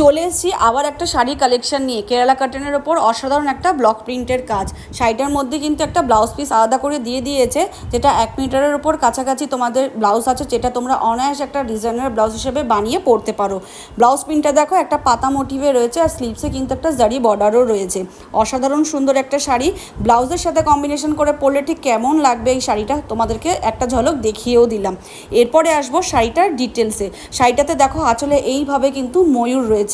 চলে এসেছি আবার একটা শাড়ি কালেকশন নিয়ে। কেরালা কাটনের ওপর অসাধারণ একটা ব্লক প্রিন্টের কাজ। শাড়িটার মধ্যে কিন্তু একটা ব্লাউজ পিস আলাদা করে দিয়ে দিয়েছে, যেটা এক মিটারের ওপর কাছাকাছি তোমাদের ব্লাউজ আছে, যেটা তোমরা অনায়াস একটা ডিজাইনার ব্লাউজ হিসেবে বানিয়ে পরতে পারো। ব্লাউজ প্রিন্টটা দেখো, একটা পাতা মোটিভে রয়েছে, আর স্লিভসে কিন্তু একটা জারি বর্ডারও রয়েছে। অসাধারণ সুন্দর একটা শাড়ি। ব্লাউজের সাথে কম্বিনেশন করে পরলে ঠিক কেমন লাগবে এই শাড়িটা তোমাদেরকে একটা ঝলক দেখিয়েও দিলাম। এরপরে আসব শাড়িটার ডিটেলসে শাড়িটাতে দেখো আঁচলে এইভাবে কিন্তু ময়ূর রয়েছে।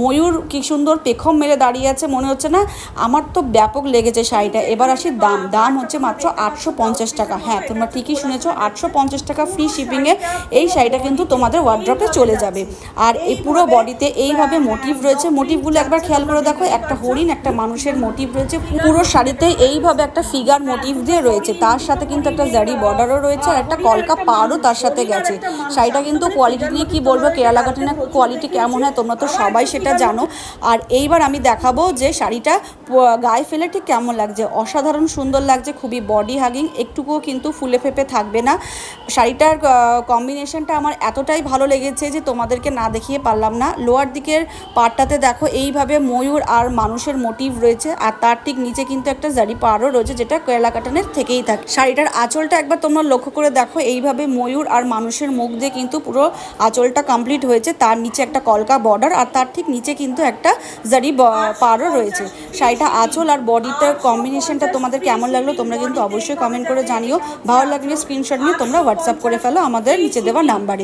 ময়ূর কি সুন্দর পেখম মেরে দাঁড়িয়ে আছে, মনে হচ্ছে না? আমার তো ব্যাপক লেগেছে শাড়িটা। এবার আসি দাম। দাম হচ্ছে মাত্র আটশো পঞ্চাশ টাকা। হ্যাঁ তোমরা ঠিকই শুনেছো, আটশো পঞ্চাশ টাকা ফ্রি শিপিংয়ে এই শাড়িটা কিন্তু তোমাদের ওয়ার্ড্রপে চলে যাবে। আর এই পুরো বডিতে এইভাবে মোটিভ রয়েছে। মোটিভগুলো একবার খেয়াল করে দেখো, একটা হরিণ, একটা মানুষের মোটিভ রয়েছে। পুরো শাড়িতে এইভাবে একটা ফিগার মোটিভ দিয়ে রয়েছে। তার সাথে কিন্তু একটা জারি বর্ডারও রয়েছে আর একটা কলকা পাড়ও তার সাথে গেছে। শাড়িটা কিন্তু কোয়ালিটি নিয়ে কি বলব, কেরালা কাটিনের কোয়ালিটি কেমন হয় তোমরা তো সবাই সেটা জানো। আর এইবার আমি দেখাবো যে শাড়িটা গায়ে ফেলে ঠিক কেমন লাগছে। অসাধারণ সুন্দর লাগছে, খুবই বডি হাগিং একটুকুও কিন্তু ফুলে ফেপে থাকবে না। শাড়িটার কম্বিনেশনটা আমার এতটাই ভালো লেগেছে যে তোমাদেরকে না দেখিয়ে পারলাম না। লোয়ার দিকের পার্টটাতে দেখো, এইভাবে ময়ূর আর মানুষের মোটিভ রয়েছে। আর তার ঠিক নিচে কিন্তু একটা জারি পাড়ও রয়েছে, যেটা কেরালা কাটানের থেকেই থাকে। শাড়িটার আঁচলটা একবার তোমরা লক্ষ্য করে দেখো। এইভাবে ময়ূর আর মানুষের মুখ দিয়ে কিন্তু পুরো আঁচলটা কমপ্লিট হয়েছে। তার নিচে একটা কলকা বর্ডার আর তার ঠিক নিচে কিন্তু একটা জারি পারও রয়েছে। শাড়িটা আঁচল আর বডিটার কম্বিনেশনটা তোমাদের কেমন লাগল তোমরা কিন্তু অবশ্যই কমেন্ট করে জানিও। ভালো লাগলে স্ক্রিনশট নিয়ে তোমরা হোয়াটসঅ্যাপ করে ফেলো আমাদের নিচে দেওয়া নাম্বারে